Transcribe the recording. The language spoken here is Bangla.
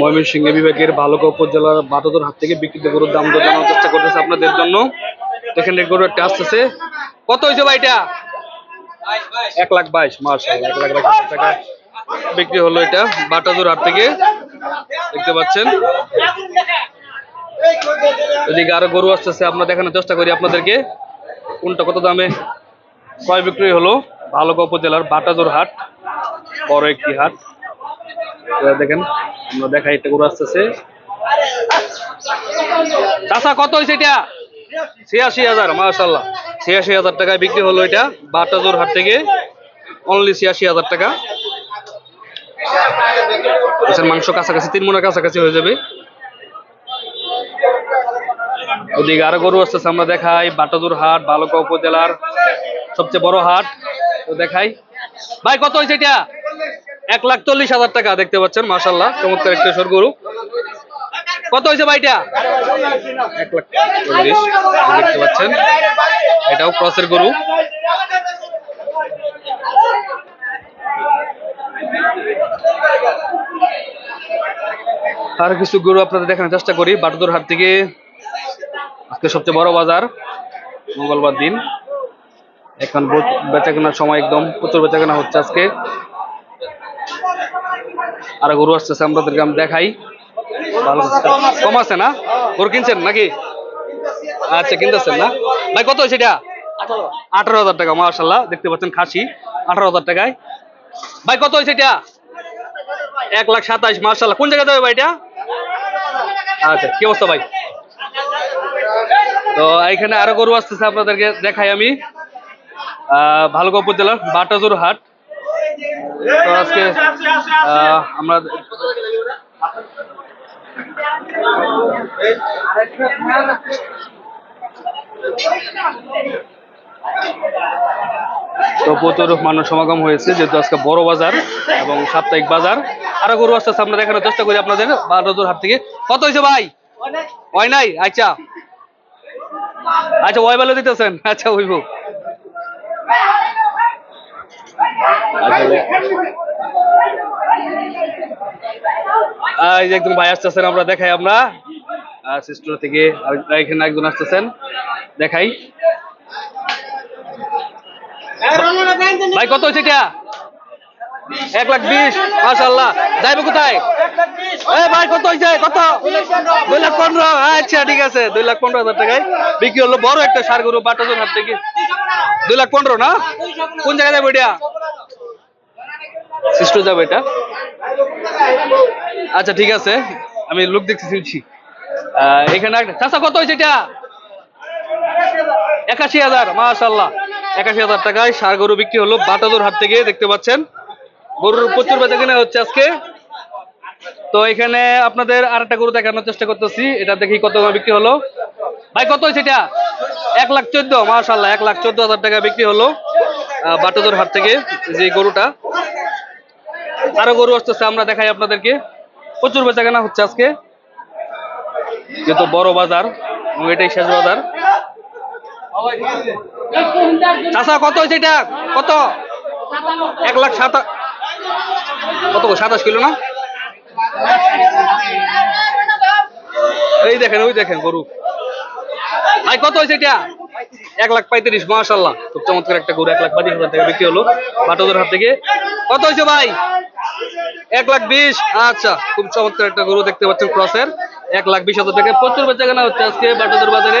ময়মনসিংহ বিভাগের ভালুকা উপজেলার বাতদর হাত থেকে বিক্রিত গরুর দাম দর জানার চেষ্টা করতেছে আপনাদের জন্য। এই গরু একটা আসতেছে। কত হয়েছে ভাইটা এক লাখ বাইশ মার্শাল এক লাখ বাইশ টাকা বিক্রি হলো এটা বাটাদুর হাট থেকে। দেখতে পাচ্ছেন? এদিকে আরও গরু আসতেছে, আমরা দেখানোর চেষ্টা করি আপনাদেরকে। কোনটা কত দামে ক্রয় বিক্রি হলো? ভালুকা উপজেলার বাটাজোর হাট, বড় একটি হাট। দেখেন আমরা দেখাই একটা গরু আসতেছে। চাষা কত হয়েছে এটা? ছিয়াশি হাজার মাসাল্লাহ ছিয়াশি হাজার টাকায় বিক্রি হলো এটা বাটাজোর হাট থেকে। অনলি ছিয়াশি হাজার টাকা। আচ্ছা, মাংস কাছাকাছি তিন মনের কাছাকাছি হয়ে যাবে। ওদিকে আরও গরু আসতেছে আমরা দেখাই। বাটাদুর হাট বালকা উপজেলার সবচেয়ে বড় হাট। তো দেখাই। ভাই কত হয়েছে এটা? এক লাখ চল্লিশ হাজার টাকা দেখতে পাচ্ছেন মাসাল্লাহ চমৎকার একটা সর গরু। কত হয়েছে ভাইটা? এক লাখ দেখতে পাচ্ছেন। এটাও ক্রসের গরু। আর কিছু গরু আপনাদের দেখানোর চেষ্টা করি, বাটুদুর হাট থেকে আজকে সবচেয়ে বড় বাজার, মঙ্গলবার দিন। এখন বেচাকেনার সময় একদম প্রচুর বেচাকেনা হচ্ছে আজকে। আর গরু আসতেছে আমাদেরকে আমি দেখাই। কম আছে না? গরু কিনছেন নাকি? আচ্ছা কিনতেছেন না? ভাই, কত এটা? আঠারো হাজার টাকা মার্শাল্লাহ দেখতে পাচ্ছেন খাসি, আঠারো হাজার টাকায়। ভাই, কত হয়েছে এটা? এক লাখ সাতাইশ মার্শাল্লাহ কোন জায়গায় যাবে ভাই এটা? আচ্ছা কি অবস্থা ভাই? তো এখানে আরও গরু আসতেছে আপনাদেরকে দেখাই আমি। আহ ভালুকা উপজেলার বাটাজোর হাট। তো আজকে আমরা তো প্রচুর মানুষ সমাগম হয়েছে, যেহেতু আজকে বড় বাজার এবং সাপ্তাহিক বাজার। আরও গরু আসতেছে আমরা দেখানোর চেষ্টা করি আপনাদের বাটাজোর হাট থেকে। কত হয়েছে ভাই? হয় নাই? আচ্ছা। আচ্ছা ওই বেলা দিতেছেন। আচ্ছা হইব। এই যে একজন ভাই আসতেছেন, আমরা দেখাই আমরা। সিস্টার থেকে এখানে একজন আসতেছেন, দেখাই। ভাই, কত এক লাখ বিশ মাসাল্লাহ যাইবে কোথায়? ভাই, কত হয়েছে? কত? দুই লাখ পনেরো। আচ্ছা ঠিক আছে, দুই লাখ পনেরো হাজার টাকায় বিক্রি হলো। বড় একটা সার গরু বাটাজন হাত থেকে। দুই লাখ পনেরো না? কোন জায়গায় যাবে এটা? সিস্টু যাবে এটা? আচ্ছা ঠিক আছে। আমি লোক দেখতে শুনছি। এখানে চাষা কত হয়েছে এটা? একাশি হাজার মাশাল্লাহ একাশি হাজার টাকায় সার গরু বিক্রি হলো বাটাদোর হাট থেকে, দেখতে পাচ্ছেন। গরুর প্রচুর বেচা কেনা হচ্ছে আজকে। তো এখানে আপনাদের আর একটা গরু দেখানোর চেষ্টা করতেছি। এটা দেখি কত বিক্রি হলো। ভাই, কত হয়েছে এটা? এক লাখ চোদ্দ মাশাল্লাহ এক লাখ চোদ্দ হাজার টাকা বিক্রি হলো বাটাদোর হাট থেকে যে গরুটা। আরও গরু আসতেছে, আমরা দেখাই আপনাদেরকে। প্রচুর বেচা কেনা হচ্ছে আজকে। যেহেতু বড় বাজার এটাই শেষ বাজার। চাষা কত হয়েছে এটা? কত? এক লাখ সাতা কত সাতাশ কিলো না? এই দেখেন, ওই দেখেন গরু। ভাই, কত হয়েছে এটা? এক লাখ পঁয়ত্রিশ মাসাল্লাহ খুব চমৎকার একটা গরু, এক লাখ পঁয়ত্রিশ হাজার টাকা বিক্রি হলো বাটোদের হাত থেকে। কত হয়েছে ভাই? এক লাখ বিশ আচ্ছা খুব চমৎকার একটা গরু দেখতে পাচ্ছেন ক্রসের। এক লাখ বিশ হাজার টাকা প্রচুর বেচাকেনা হচ্ছে আজকে বাটোদের বাজারে।